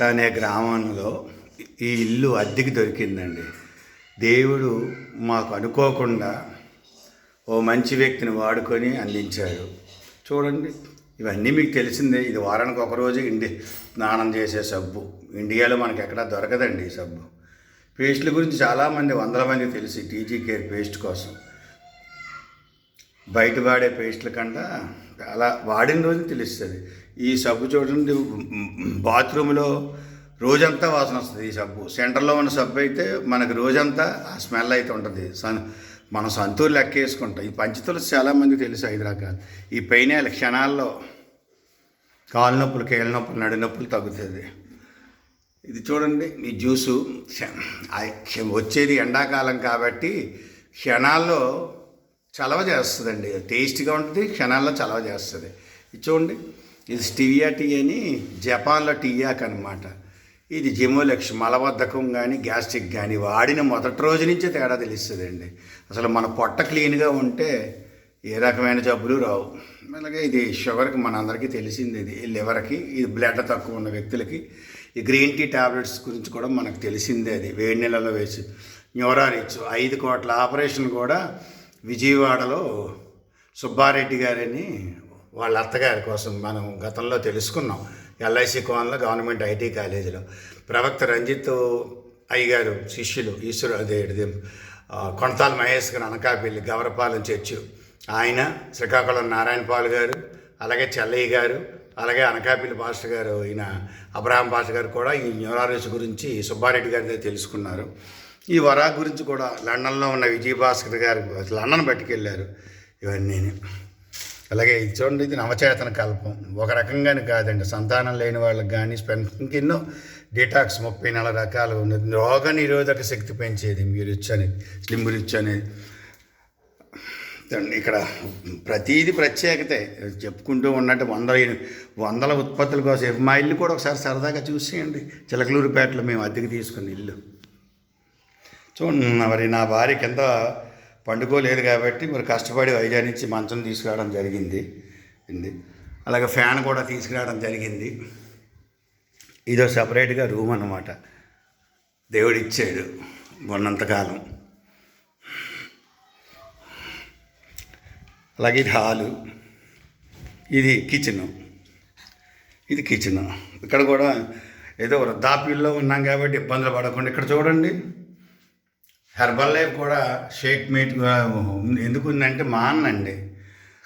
అనే గ్రామంలో ఈ ఇల్లు అద్దెకి దొరికిందండి. దేవుడు మాకు అనుకోకుండా ఓ మంచి వ్యక్తిని వాడుకొని అందించాడు. చూడండి ఇవన్నీ మీకు తెలిసిందే. ఇది వారానికి ఒకరోజు ఇండి స్నానం చేసే సబ్బు. ఇండియాలో మనకి ఎక్కడా దొరకదండి ఈ సబ్బు. పేస్ట్ల గురించి చాలామంది వందల మంది తెలిసి టీజీ కేర్ పేస్ట్ కోసం. బయట వాడే పేస్ట్ల కంట చాలా వాడిన రోజు తెలుస్తుంది. ఈ సబ్బు చూడండి బాత్రూంలో రోజంతా వాసన వస్తుంది ఈ సబ్బు. సెంటర్లో ఉన్న సబ్బు అయితే మనకు రోజంతా ఆ స్మెల్ అయితే ఉంటుంది. సన్ మనం సంతూరు లెక్క వేసుకుంటాం. ఈ పంచతులసి చాలామంది తెలుసు ఐదు రకాలు. ఈ పైన క్షణాల్లో కాలు నొప్పులు కీళ్ళ నొప్పులు నడు నొప్పులు తగ్గుతుంది. ఇది చూడండి ఈ జ్యూసు వచ్చేది ఎండాకాలం కాబట్టి క్షణాల్లో చలవ చేస్తుందండి. టేస్ట్గా ఉంటుంది క్షణాల్లో చలవ చేస్తుంది. ఇది చూడండి. ఇది స్టివియా టీ అని జపాన్లో టీయాక్ అనమాట ఇది జిమోలెక్స్ మలబద్ధకం కానీ గ్యాస్ట్రిక్ కానీ వాడిన మొదటి రోజు నుంచే తేడా తెలుస్తుందండి. అసలు మన పొట్ట క్లీన్గా ఉంటే ఏ రకమైన జబ్బులు రావు. అలాగే ఇది షుగర్కి మనందరికీ తెలిసింది ఇది. లివర్కి ఇది బ్లడ్ తక్కువ ఉన్న వ్యక్తులకి ఈ గ్రీన్ టీ టాబ్లెట్స్ గురించి కూడా మనకు తెలిసిందే అది. వేడి నెలలో వేసి న్యూరారిచ్ ఐదు కోట్ల ఆపరేషన్ కూడా విజయవాడలో సుబ్బారెడ్డి గారని వాళ్ళ అత్తగారి కోసం మనం గతంలో తెలుసుకున్నాం. ఎల్ఐసి కోన్లో గవర్నమెంట్ ఐటీ కాలేజీలో. ప్రవక్త రంజిత్ అయ్యగారు శిష్యులు ఈశ్వరు అదే కొణతాల మహేష్ గారు అనకాపల్లి గవరపాలెం చర్చి. ఆయన శ్రీకాకుళం నారాయణపాల్ గారు అలాగే చెల్లయ్య గారు అలాగే అనకాపల్లి పాస్టర్ గారు ఈయన అబ్రహాం పాస్టర్ గారు కూడా ఈ న్యూరాలజీ గురించి సుబ్బారెడ్డి గారి తెలుసుకున్నారు. ఈ వరా గురించి కూడా లండన్లో ఉన్న విజయభాస్కర్ గారు లండన్ పట్టుకెళ్ళారు ఇవన్నీ అలాగే ఇది చూడండి ఇది నవచేతన కల్పం. ఒక రకంగానే కాదండి సంతానం లేని వాళ్ళకి కానీ స్పెన్ ఇంకెన్నో డీటాక్స్ ముప్పై నాలుగు రకాలు ఉన్నది రోగ నిరోధక శక్తి పెంచేది మీరు అనేది స్లిమ్ రిచ్ అనేది ఇక్కడ ప్రతీది ప్రత్యేకతే. చెప్పుకుంటూ ఉన్నట్టు వందల వందల ఉత్పత్తుల కోసం మా ఇల్లు కూడా ఒకసారి సరదాగా చూసేయండి. చిలకలూరుపేటలో మేము అద్దెకి తీసుకున్న ఇల్లు. చూడండి మరి నా భార్య కింద పండుకోలేదు కాబట్టి మరి కష్టపడి వైజాగ్ నుంచి మంచం తీసుకురావడం జరిగింది. అలాగే ఫ్యాన్ కూడా తీసుకురావడం జరిగింది. ఇదో సపరేట్గా రూమ్ అన్నమాట. దేవుడు ఇచ్చాడు ఉన్నంతకాలం అలాగే ఇది హాలు. ఇది కిచెను. ఇది కిచెను. ఇక్కడ కూడా ఏదో వృద్ధాప్యుల్లో ఉన్నాం కాబట్టి ఇబ్బందులు పడకుండా ఇక్కడ చూడండి. హెర్బల్ లైఫ్ కూడా షేక్ మీట్ ఎందుకు ఉందంటే మా అన్నండి.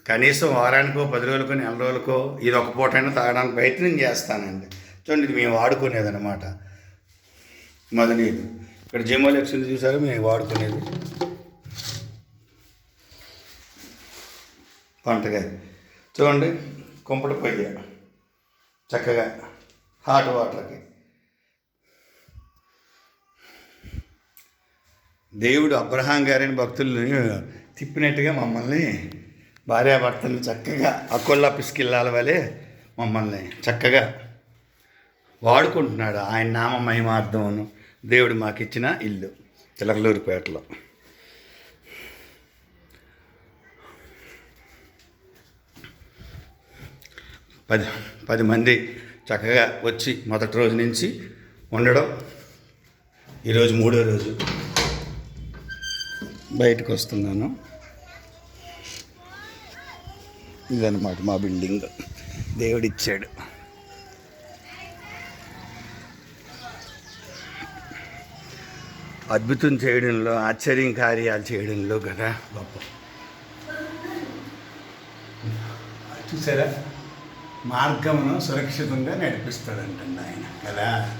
కనీసం వారానికో పది రోజులకో నెల రోజులకో ఇది ఒక పూటైనా తాగడానికి ప్రయత్నం చేస్తానండి. చూడండి ఇది మేము వాడుకునేది అనమాట మదనీరు ఇక్కడ జిమోలెక్స్ ఉంది చూసారు? మేము వాడుకునేది. పంటగా చూడండి కుంపటి పొయ్య. చక్కగా. హాట్ వాటర్కి. దేవుడు అబ్రహాం గారిని భక్తుల్ని తిప్పినట్టుగా మమ్మల్ని భార్యాభర్తలు చక్కగా అకొల్లా పిసికిల్లాల వలె మమ్మల్ని చక్కగా వాడుకుంటున్నాడు. ఆయన నామ మహిమార్థమును దేవుడు మాకు ఇచ్చిన ఇల్లు చిలకలూరుపేటలో. పది పది మంది చక్కగా వచ్చి మొదటి రోజు నుంచి ఉండడం ఈరోజు మూడో రోజు. బయటకు వస్తున్నాను. ఇదన్నమాట మా బిల్డింగ్. దేవుడిచ్చాడు. అద్భుతం చేయడంలో ఆశ్చర్యం కార్యాలు చేయడంలో కదా గొప్ప. చూసారా? మార్గమును సురక్షితంగా నడిపిస్తాడంటండి ఆయన కదా?